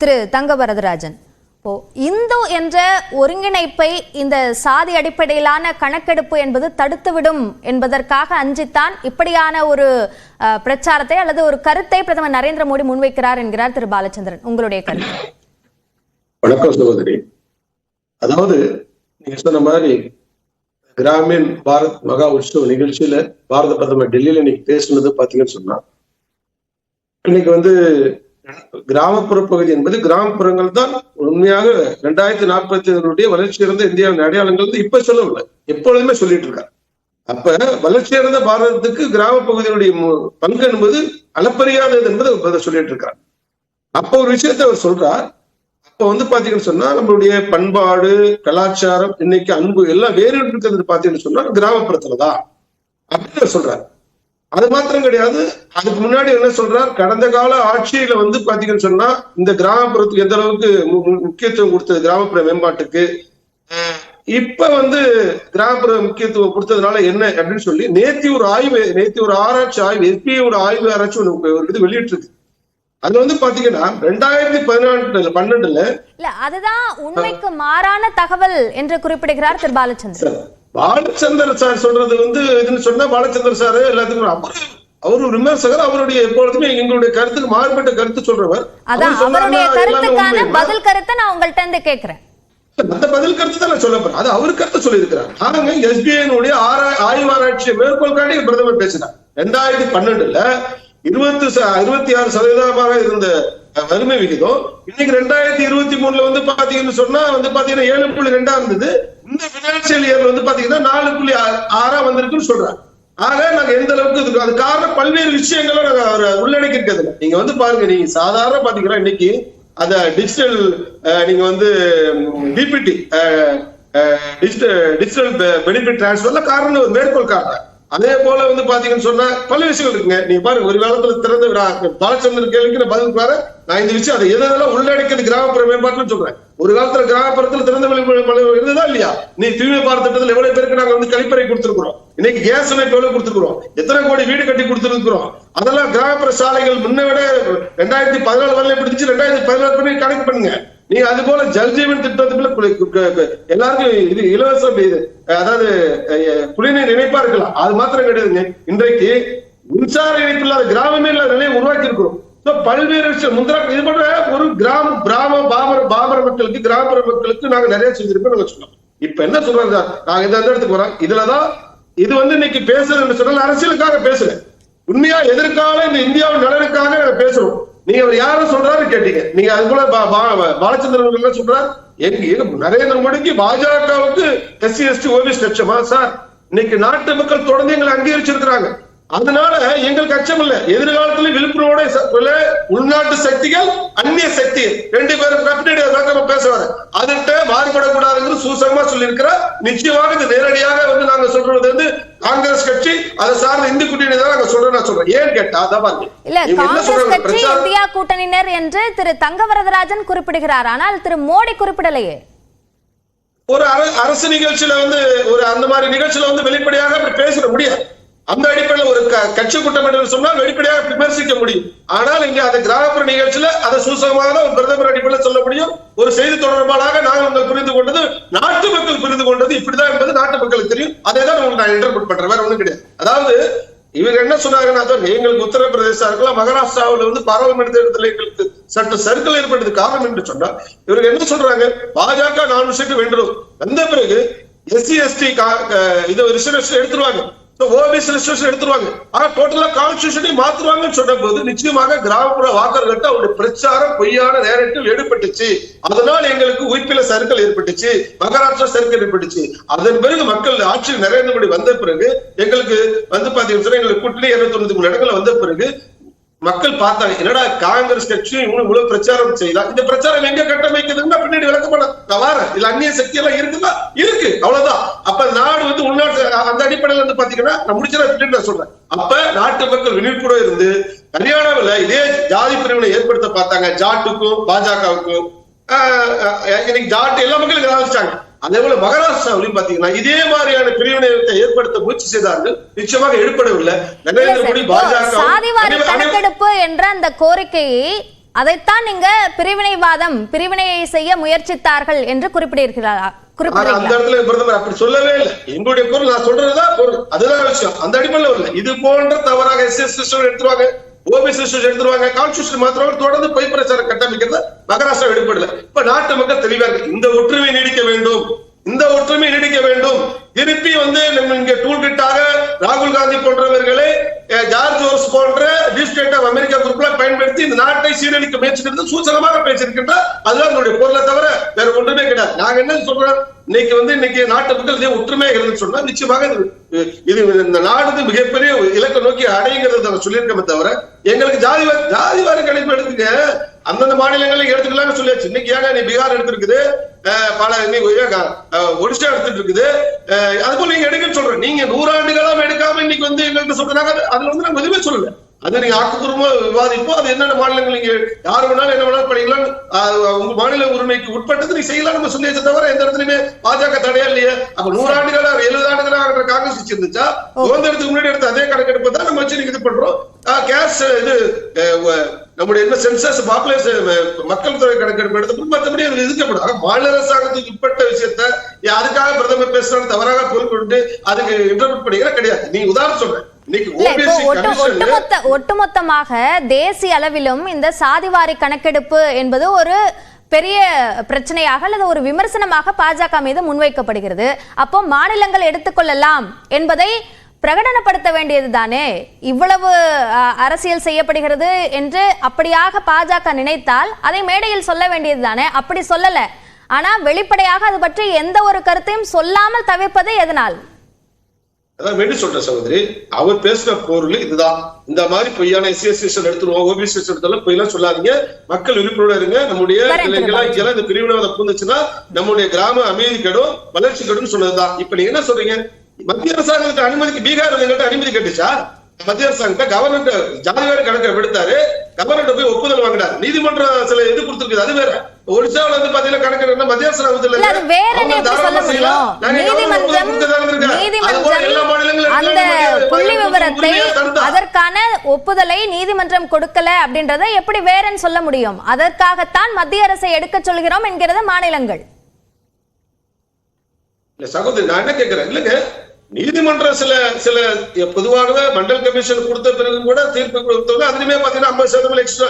திரு தங்க வரதராஜன் இப்போ இந்து என்ற ஒருங்கிணைப்பை இந்த சாதி அடிப்படையிலான கணக்கெடுப்பு என்பது தடுத்துவிடும் என்பதற்காக அஞ்சித்தான் இப்படியான ஒரு பிரச்சாரத்தை அல்லது ஒரு கருத்தை பிரதமர் நரேந்திர மோடி முன்வைக்கிறார் என்கிறார் திரு பாலச்சந்திரன். உங்களுடைய கருத்து? வணக்கம் சகோதரி. அதாவது நீங்க சொன்ன மாதிரி கிராமின் பாரத் மகா உற்சவ நிகழ்ச்சியில பாரத பிரதமர் டெல்லியில இன்னைக்கு பேசுனது பாத்தீங்கன்னு சொன்னா இன்னைக்கு வந்து கிராமப்புற பகுதி என்பது கிராமப்புறங்கள் தான் உண்மையாக ரெண்டாயிரத்தி நாற்பத்தி வளர்ச்சி அடந்த இந்தியாவின் அடையாளங்கள் வந்து இப்ப சொல்லவில்லை. எப்பொழுதுமே சொல்லிட்டு இருக்காரு அப்ப வளர்ச்சி அடைந்த பாரதத்துக்கு கிராம பகுதியினுடைய மு- பங்கு என்பது அளப்பரியானது என்பது சொல்லிட்டு இருக்கார் அப்ப ஒரு விஷயத்தை அவர் சொல்றார். அப்ப வந்து பாத்தீங்கன்னு சொன்னா நம்மளுடைய பண்பாடு கலாச்சாரம் இன்னைக்கு அன்பு எல்லாம் வேறு இருக்கிறது பாத்தீங்கன்னு சொன்னா கிராமப்புறத்துலதான். அப்படின்னு அவர் சொல்றாரு. அது மாத்திரம் கிடையாது. அதுக்கு முன்னாடி என்ன சொல்றார்? கடந்த கால ஆட்சியில வந்து பாத்தீங்கன்னு சொன்னா இந்த கிராமப்புறத்துக்கு எந்த அளவுக்கு முக்கியத்துவம் கொடுத்தது? கிராமப்புற மேம்பாட்டுக்கு. இப்ப வந்து கிராமப்புற முக்கியத்துவம் கொடுத்ததுனால என்ன அப்படின்னு சொல்லி நேத்தி ஒரு ஆய்வு நேத்தி ஒரு ஆராய்ச்சி ஆய்வு எஸ்பிஐ ஒரு ஆய்வு ஆராய்ச்சி ஒண்ணு ஒரு இது வெளியிட்டு இருக்கு அதுல வந்து பாத்தீங்கன்னா ரெண்டாயிரத்தி பதினான்குல பன்னெண்டுல இல்ல அதுதான் உண்மைக்கு மாறான தகவல் என்று குறிப்பிடுகிறார் திரு. பாலச்சந்திரன். பாலச்சந்தர் சார் சொல்றது வந்து இதுன்னு சொன்னா பாலச்சந்தர் சார் எல்லாத்துக்கும் அவரு அவர் விமர்சகர் அவருடைய எப்பொழுதுமே எங்களுடைய கருத்துக்கு மாறுபட்ட கருத்து சொல்றவர். அவருடைய கருத்துக்கான. பதில் கருத்தை நான் உங்கள்ட்ட இருந்து கேட்கிறேன் அந்த பதில் கருத்து தான் நான் சொல்ல போறேன். அது அவர் கருத்து சொல்லியிருக்கிறார். நாங்க எஸ்பிஐனுடைய ஆய்வாராய்ச்சியை மேற்கோள் காட்டி பிரதமர் பேசினார். ரெண்டாயிரத்தி பன்னெண்டுல இருபத்தி இருபத்தி ஆறு சதவீதமாக இருந்த வறுமை விகிதம். இன்னைக்கு ரெண்டாயிரத்தி இருபத்தி மூணுல வந்து பாத்தீங்கன்னு சொன்னா வந்து பாத்தீங்கன்னா ஏழு புள்ளி ரெண்டா இருந்தது. இந்த பினான்சியல் இயர்ல வந்து பாத்தீங்கன்னா நாலு புள்ளி ஆ- ஆறா வந்திருக்குன்னு சொல்றாங்க. ஆக நாங்க எந்த அளவுக்கு இருக்கோம் அது காரணம் பல்வேறு விஷயங்களும் நாங்க அவர் உள்ளடக்கி இருக்கிறது நீங்க வந்து பாருங்க நீங்க சாதாரண பாத்தீங்கன்னா இன்னைக்கு அத டிஜிட்டல் நீங்க வந்து டிபிடி டிஜிட்டல் டிஜிட்டல் பெனிஃபிட் டிரான்ஸ்ஃபர்ல காரணம் ஒரு மேற்கோள் காரணம் அதே போல வந்து பாத்தீங்கன்னு சொன்னா பல விஷயங்கள் இருக்குங்க. நீங்க பாருங்க ஒரு காலத்துல திறந்த விடா பாலச்சந்திரன் கேள்விக்கு நான் பதில் பாரு நான் இந்த விஷயம் அதை எதெல்லாம் உள்ளடக்கிறது கிராமப்புற மேம்பாட்டுன்னு சொல்றேன். ஒரு காலத்துல கிராமப்புறத்துல திறந்த வெளி மலை இருந்ததா இல்லையா? நீ தூய்மை பாரத் திட்டத்துல எவ்வளவு பேருக்கு நாங்க வந்து கழிப்பறை கொடுத்துருக்குறோம்? இன்னைக்கு கேஸ் இணைப்பு எவ்வளவு கொடுத்திருக்கிறோம்? எத்தனை கோடி வீடு கட்டி கொடுத்துருக்குறோம்? அதெல்லாம் கிராமப்புற சாலைகள் முன்ன விட ரெண்டாயிரத்தி பதினாலு வரல எப்படி இருந்துச்சு. ரெண்டாயிரத்தி பதினாலு பண்ணி கணக்கு பண்ணுங்க. நீங்க அது போல ஜல்ஜீவன் திட்டத்துக்குள்ள எல்லாருக்கும் இது இலவச இது. அதாவது குடிநீர் இணைப்பா இருக்கலாம் அது மாத்திரம் கிடையாதுங்க. இன்றைக்கு மின்சார இணைப்பு இல்லாத கிராமமே இல்லாத நிலையை உருவாக்கி இருக்கிறோம் பல்வேறு விஷயம் முந்திரா இது போன்ற ஒரு கிராம கிராம பாமர பாமர மக்களுக்கு கிராமப்புற மக்களுக்கு நாங்க நிறைய செஞ்சிருக்கோம் நாங்க சொன்னோம் இப்ப என்ன சொல்றாங்க? நாங்க இந்த இடத்துக்கு வரோம் இதுலதான் இது வந்து இன்னைக்கு பேசுறதுன்னு சொன்னால் அரசியலுக்காக பேசுறேன். உண்மையா எதிர்கால இந்த இந்தியாவின் நலனுக்காக நாங்க பேசுறோம். நீங்க அவர் யாரும் சொல்றாரு கேட்டீங்க. நீங்க அது போல பா- பா- பாலச்சந்திரன் அவர்கள் என்ன சொல்றாரு? எங்க நரேந்திர மோடிக்கு பாஜகவுக்கு எஸ்சி எஸ்டி ஓபிஎஸ் லட்சமா சார்? இன்னைக்கு நாட்டு மக்கள் தொடர்ந்து எங்களை அங்கீகரிச்சிருக்கிறாங்க. அதனால எங்களுக்கு அச்சம் இல்ல. எதிர்காலத்துல விழுப்புரோட உள்நாட்டு சக்திகள் அந்நிய சக்தி ரெண்டு பேரும் நம்ம பேசுவாரு. அதுகிட்ட மாறுபடக்கூடாதுங்கிறது சூசகமா சொல்லியிருக்கிறார். நிச்சயமாக இது நேரடியாக வந்து நாங்க சொல்றது வந்து காங்கிரஸ் கட்சி அதை சார்ந்த இந்து கூட்டணி தான் நாங்க நான் சொல்றேன். ஏன் கேட்டா அதான் பாருங்க. இல்ல காங்கிரஸ் கட்சி இந்தியா கூட்டணியினர் என்று திரு தங்க வரதராஜன் குறிப்பிடுகிறார். ஆனால் திரு மோடி குறிப்பிடலையே. ஒரு அர- அரசு நிகழ்ச்சியில வந்து ஒரு அந்த மாதிரி நிகழ்ச்சியில வந்து வெளிப்படையாக அப்படி பேசிட முடியாது. அந்த அடிப்படையில் ஒரு கட்சி கூட்டம் என்று சொன்னால் வெளிப்படையாக விமர்சிக்க முடியும். ஆனால் இங்க அந்த கிராமப்புற நிகழ்ச்சியில அதை சூசகமாக தான் ஒரு பிரதமர் அடிப்படையில் சொல்ல முடியும். ஒரு செய்தி தொடர்பாளராக நாங்கள் உங்கள் புரிந்து கொண்டது நாட்டு மக்கள் புரிந்து கொண்டது இப்படிதான் என்பது நாட்டு மக்களுக்கு தெரியும். அதை தான் உங்களுக்கு நான் இன்டர்பிரட் பண்றேன். வேற ஒண்ணும் கிடையாது. அதாவது இவங்க என்ன சொன்னாங்கன்னா எங்களுக்கு உத்தரப்பிரதேசா இருக்கலாம் மகாராஷ்டிராவில வந்து பாராளுமன்ற தேர்தலில் எங்களுக்கு சற்று சர்க்கிள் ஏற்பட்டது காரணம் என்று சொன்னா இவங்க என்ன சொல்றாங்க? பாஜக நானூறு சீட்டு வென்றோம் வந்த பிறகு எஸ்சி எஸ்டி இது ரிசர்வேஷன் எடுத்துருவாங்க. ஓபிசி ரிசர்வேஷன் எடுத்துருவாங்க. ஆனா டோட்டலா கான்ஸ்டியூஷனை மாத்துவாங்கன்னு சொன்ன போது நிச்சயமாக கிராமப்புற வாக்கர்கள்ட்ட அவருடைய பிரச்சாரம் பொய்யான நேரத்தில் ஈடுபட்டுச்சு அதனால் எங்களுக்கு உயிர்ப்பில சர்க்கிள் ஏற்பட்டுச்சு மகாராஷ்டிரா சர்க்கிள் ஏற்பட்டுச்சு. அதன் பிறகு மக்கள் ஆட்சியில் நரேந்திர மோடி வந்த பிறகு எங்களுக்கு வந்து பாத்தீங்கன்னா எங்களுக்கு கூட்டணி இருநூத்தி தொண்ணூத்தி மூணு இடங்கள் வந்த பிறகு மக்கள் பார்த்தாங்க என்னடா காங்கிரஸ் கட்சியும் இவனும் இவ்வளவு பிரச்சாரம் செய்யலாம் இந்த பிரச்சாரம் எங்க கட்டமைக்குதுன்னா பின்னாடி விளக்கப்பட தவார வரேன் அந்நிய சக்தி எல்லாம் இருக்குதா? இருக்கு அவ்வளவுதான். அப்ப நாடு வந்து உள்நாட்டு அந்த அடிப்படையில வந்து பாத்தீங்கன்னா நான் முடிச்சதா நான் சொல்றேன். அப்ப நாட்டு மக்கள் விழிப்புட இருந்து ஹரியானாவுல இதே ஜாதி பிரிவினை ஏற்படுத்த பார்த்தாங்க. ஜாட்டுக்கும் பாஜகவுக்கும் ஆஹ் இன்னைக்கு ஜாட்டு எல்லா மக்களும் ஆரம்பிச்சிட்டாங்க அதே போல மகாராஷ்டிராவிலையும் பாத்தீங்கன்னா இதே மாதிரியான பிரிவினையத்தை ஏற்படுத்த முயற்சி செய்தார்கள் நிச்சயமாக எடுப்படவில்லை நரேந்திர மோடி பாஜக சாதிவாரி கணக்கெடுப்பு என்ற அந்த கோரிக்கையை அதைத்தான் நீங்க பிரிவினைவாதம் பிரிவினையை செய்ய முயற்சித்தார்கள் என்று குறிப்பிடுகிறீர்களா ஆனா அந்த இடத்துல பிரதமர் அப்படி சொல்லவே இல்லை எங்களுடைய பொருள் நான் சொல்றதுதான் பொருள் அதுதான் விஷயம் அந்த அடிப்படையில் இது போன்ற தவறாக எடுத்துருவாங்க ஓபி சிஸ்டம் எடுத்துருவாங்க கான்ஸ்டியூஷன் மாத்திரம் தொடர்ந்து பொய் பிரச்சாரம் கட்டமைக்கிறது மகாராஷ்டிரா வெளிப்படல இப்ப நாட்டு மக்கள் தெளிவாக இந்த ஒற்றுமை நீடிக்க வேண்டும். இந்த ஒற்றுமை நீடிக்க வேண்டும். திருப்பி வந்து நம்ம இங்க டூல்கிட்டாக ராகுல் காந்தி போன்றவர்களை அஹ், ஜார்ஜ் ஓர்ஸ் ஆஃப் அமெரிக்கா குரூப்ல பயன்படுத்தி இந்த நாட்டை சீரழிக்க முயற்சிக்கிறது சூசகமாக பேசியிருக்கின்றார் அதுதான் என்னுடைய பொருளை தவிர வேற ஒன்றுமே கிடையாது. நாங்க என்ன சொல்றோம் இன்னைக்கு வந்து இன்னைக்கு நாட்டு மக்கள் இதே ஒற்றுமையாக இருந்து சொன்னா நிச்சயமாக இது இது இந்த நாடு மிகப்பெரிய இலக்கை நோக்கி அடையுங்கிறது நாங்க சொல்லியிருக்கோமே தவிர எங்களுக்கு ஜாதி வாரி ஜாதி வாரி கணிப்பு எடுத்துங்க. அந்தந்த மாநிலங்களை எடுத்துக்கலாம்னு சொல்லியாச்சு. இன்னைக்கு ஏங்க நீ பீகார் எடுத்திருக்குது பல ஒடிசா எடுத்துட்டு இருக்குது அது போல நீங்க எடுக்கன்னு சொல்றேன். நீங்க நூறாண்டுகளா எடுக்காம இன்னைக்கு வந்து எங்கள்கிட்ட சொல்றாங்க அதுல வந்து நாங்க எதுவுமே சொல்லல. அது நீங்க ஆக்கப்பூர்வமா விவாதிப்போம். அது என்னென்ன மாநிலங்கள் நீங்க யாரு வேணாலும் என்ன வேணாலும் பண்ணிக்கலாம். அது உங்க மாநில உரிமைக்கு உட்பட்டது நீ செய்யலாம். நம்ம சொல்லியாச்சு தவிர எந்த இடத்துலயுமே பாஜக தடையா இல்லையே. அப்ப நூறாண்டுகளா எழுபது ஆண்டுகளா ஆகிற காங்கிரஸ் கட்சி இருந்துச்சா சுதந்திரத்துக்கு முன்னாடி எடுத்த அதே கணக்கெடுப்பு தான் நம்ம வச்சு நீங்க இது பண்றோம். கேஸ் இது நம்முடைய என்ன சென்சஸ் பாப்புலேஷன் மக்கள் தொகை கணக்கெடுப்பு எடுத்து மற்றபடி அதுல இருக்கப்படும் ஆக மாநில அரசாங்கத்துக்கு உட்பட்ட விஷயத்த அதுக்காக பிரதமர் பேசுறாரு தவறாக பொருள் கொண்டு அதுக்கு இன்டர்பிரட் பண்ணிக்கிற கிடையாது. நீ உதாரணம் சொல்றேன். ஒட்டுமொத்தமாக தேசிய அளவிலும் இந்த சாதிவாரி கணக்கெடுப்பு என்பது ஒரு பெரிய பிரச்சனையாக அல்லது ஒரு விமர்சனமாக பாஜக மீது முன்வைக்கப்படுகிறது. அப்போ மாநிலங்கள் எடுத்துக்கொள்ளலாம் என்பதை பிரகடனப்படுத்த வேண்டியது தானே இவ்வளவு அரசியல் செய்யப்படுகிறது என்று அப்படியாக பாஜக நினைத்தால் அதை மேடையில் சொல்ல வேண்டியது தானே அப்படி சொல்லல. ஆனா வெளிப்படையாக அது பற்றி எந்த ஒரு கருத்தையும் சொல்லாமல் தவிர்ப்பது எதனால்? அதான் வேண்டி சொல்றேன் சகோதரி. அவர் பேசுற பொருள் இதுதான். இந்த மாதிரி பொய்யான எஸ்சிஎஸ் எடுத்துருவோம் ஓபிசி எடுத்தாலும் பொய்யெல்லாம் சொல்லாதீங்க. மக்கள் விழிப்புணர்வு இருங்க. நம்முடைய இளைஞர்களா இங்கெல்லாம் இந்த பிரிவினவாதம் பூந்துச்சுன்னா நம்முடைய கிராம அமைதி கெடும் வளர்ச்சி கெடும் சொன்னதுதான். இப்ப நீங்க என்ன சொல்றீங்க? மத்திய அரசாங்கத்துக்கு அனுமதிக்கு பீகார் எங்கள்கிட்ட அனுமதி கேட்டுச்சா? மத்திய அரசாங்கத்தை கவர்மெண்ட் ஜாதிவாரி கணக்கை எடுத்தாரு கவர்மெண்ட் போய் ஒப்புதல் வாங்கினார். நீதிமன்றம் சில இது கொடுத்துருக்குது அது வேற. ஒடிசாவுல வந்து பாத்தீங்கன்னா கணக்கு மத்திய இல்ல அது வேறன்னு எப்படி சொல்ல முடியும். நீதிமன்றம் நீதிமன்றம் அந்த புள்ளி விவரத்தை அதற்கான ஒப்புதலை நீதிமன்றம் கொடுக்கல அப்படின்றத எப்படி வேறன்னு சொல்ல முடியும்? அதற்காகத்தான் மத்திய அரசை எடுக்க சொல்கிறோம் என்கிறது மாநிலங்கள். சகோதரி நான் என்ன கேக்குறேன்? இல்லங்க. நீதிமன்றம் சில சில பொதுவாகவே மண்டல் கமிஷன் கொடுத்த பிறகு கூட தீர்ப்பு கொடுத்தவங்க அதுலயுமே பாத்தீங்கன்னா ஐம்பது சதவீதம் எக்ஸ்ட்ரா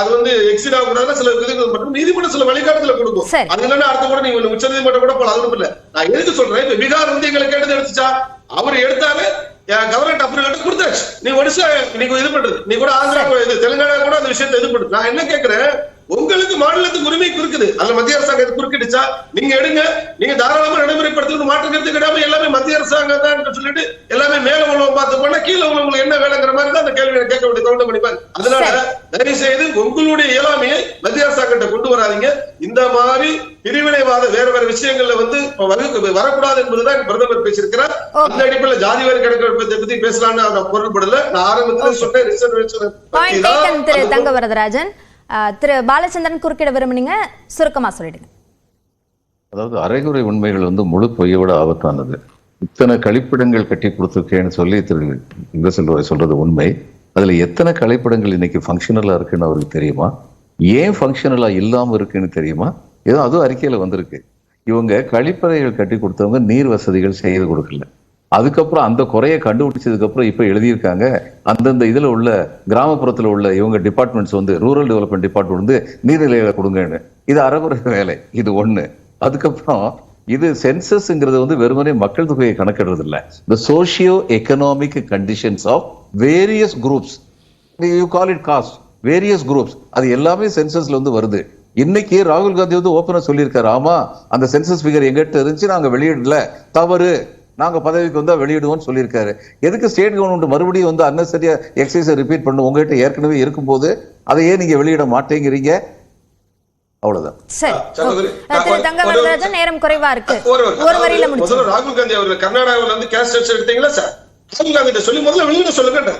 அது வந்து எக்ஸிட் ஆகக்கூடாது சில விதிகள் மட்டும் நீதிமன்றம் சில வழிகாட்டுதல கொடுக்கும். அது இல்லைன்னா அடுத்த கூட நீங்க உச்ச நீதிமன்றம் கூட போல அதுவும் இல்ல. நான் எதுக்கு சொல்றேன்? இப்ப பீகார் வந்து எங்களுக்கு எடுத்து எடுத்துச்சா? அவர் எடுத்தாரு கவர்மெண்ட் அப்ரூவல் கொடுத்தாச்சு. நீ ஒடிசா நீங்க இது பண்றது. நீ கூட ஆந்திரா இது தெலுங்கானா கூட அந்த விஷயத்தை இது பண்ணுது நான் என்ன கேக்குறேன்? உங்களுக்கு மாநிலத்துக்கு உரிமை இருக்குது அதுல மத்திய அரசாங்கம் குறுக்கிடுச்சா? நீங்க எடுங்க. நீங்க தாராளமா நடைமுறைப்படுத்துறது மாற்று கருத்து கிடையாம எல்லாமே மத்திய அரசாங்கம் தான் சொல்லிட்டு எல்லாமே மேல உள்ளவங்க பார்த்து போனா கீழே உள்ளவங்களுக்கு என்ன வேலைங்கிற மாதிரி தான் அந்த கேள்வியை கேட்க வேண்டிய கவுண்ட் பண்ணிப்பாங்க அதனால தயவு செய்து உங்களுடைய இயலாமையை மத்திய அரசாங்கத்தை கொண்டு வராதீங்க. இந்த மாதிரி பிரிவினைவாத வேற வேற விஷயங்கள்ல வந்து வரக்கூடாது என்பதுதான் பிரதமர் பேசியிருக்கிறார். அந்த அடிப்படையில் ஜாதி வாரி கணக்கெடுப்பை பத்தி பேசலாம்னு அந்த பொருள்படல. நான் ஆரம்பத்தில் சொன்னேன் ரிசர்வேஷன் தங்க வரதராஜன் திரு பாலச்சந்திரன் குறுக்கிட விரும்புனீங்க சுருக்கமாக சொல்லிடுங்க. அதாவது அரைகுறை உண்மைகள் வந்து முழு பொய்யோட ஆபத்தானது. இத்தனை கழிப்பிடங்கள் கட்டி கொடுத்துருக்கேன்னு சொல்லி திரு இங்க சொல்றது உண்மை. அதுல எத்தனை கழிப்பிடங்கள் இன்னைக்கு ஃபங்க்ஷனலாக இருக்குன்னு அவருக்கு தெரியுமா? ஏன் ஃபங்க்ஷனலாக இல்லாம இருக்குன்னு தெரியுமா? ஏதோ அதுவும் அறிக்கையில வந்திருக்கு. இவங்க கழிப்பறைகள் கட்டி கொடுத்தவங்க நீர் வசதிகள் செய்து கொடுக்கல. அதுக்கப்புறம் அந்த குறையை கண்டுபிடிச்சதுக்கப்புறம் இப்போ எழுதியிருக்காங்க. அந்தந்த இதில் உள்ள கிராமப்புறத்தில் உள்ள இவங்க டிபார்ட்மெண்ட்ஸ் வந்து ரூரல் டெவலப்மெண்ட் டிபார்ட்மெண்ட் வந்து நீர்நிலைகளை கொடுங்கன்னு. இது அறகுறை வேலை இது ஒன்று அதுக்கப்புறம் இது சென்சஸ்ங்கிறது வந்து வெறுமனே மக்கள் தொகையை கணக்கிடுறது இல்லை இந்த socio economic conditions of various groups you call it caste various groups அது எல்லாமே சென்சஸ்ல வந்து வருது. இன்னைக்கு ராகுல் காந்தி வந்து ஓப்பனா சொல்லியிருக்காரு. ஆமா அந்த சென்சஸ் ஃபிகர் எங்கிட்ட இருந்துச்சு நாங்க வெளியிடல. தவறு. நாங்க பதவிக்கு வந்தா வெளியிடுவோம்னு சொல்லியிருக்காரு. எதுக்கு ஸ்டேட் கவர்மெண்ட் மறுபடியும் வந்து அன்னசரியா எக்ஸசைஸ் ரிப்பீட் பண்ணு உங்ககிட்ட ஏற்கனவே இருக்கும்போது அதை ஏன் நீங்க வெளியிட மாட்டேங்கிறீங்க. அவ்வளவுதான். நேரம் குறைவா இருக்கு. ஒரு ஒரு வரியில முடிச்சு முதல்ல ராகுல் காந்தி அவர்கள் கர்நாடகாவில் வந்து கேஸ் எடுத்தீங்களா சார் ராகுல் காந்தி சொல்லி முதல்ல வெளியிட சொல்லுங்க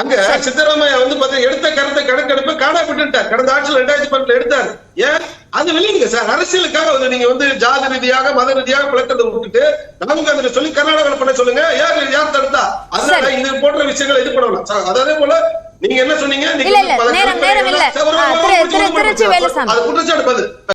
அங்க சித்தராமையா வந்து பாத்தீங்கன்னா எடுத்த கருத்தை கணக்கெடுப்பு காணா விட்டுட்டார். கடந்த ஆட்சியில் ரெண்டாயிரத்தி பன்னெண்டுல எடுத்தாரு. ஏன்? அது வெளியிடுங்க சார். அரசியலுக்காக வந்து நீங்க வந்து ஜாதி ரீதியாக மத ரீதியாக பிளக்கத்தை விட்டுட்டு ராகுல் காந்தி சொல்லி கர்நாடகாவில் பண்ண சொல்லுங்க. யார் யார் தடுத்தா? அதனால இது போன்ற விஷயங்களை இது பண்ணலாம். அதே போல நீங்க என்ன சொன்னீங்க? நீங்க. அது குற்றச்சாட்டு பதில்.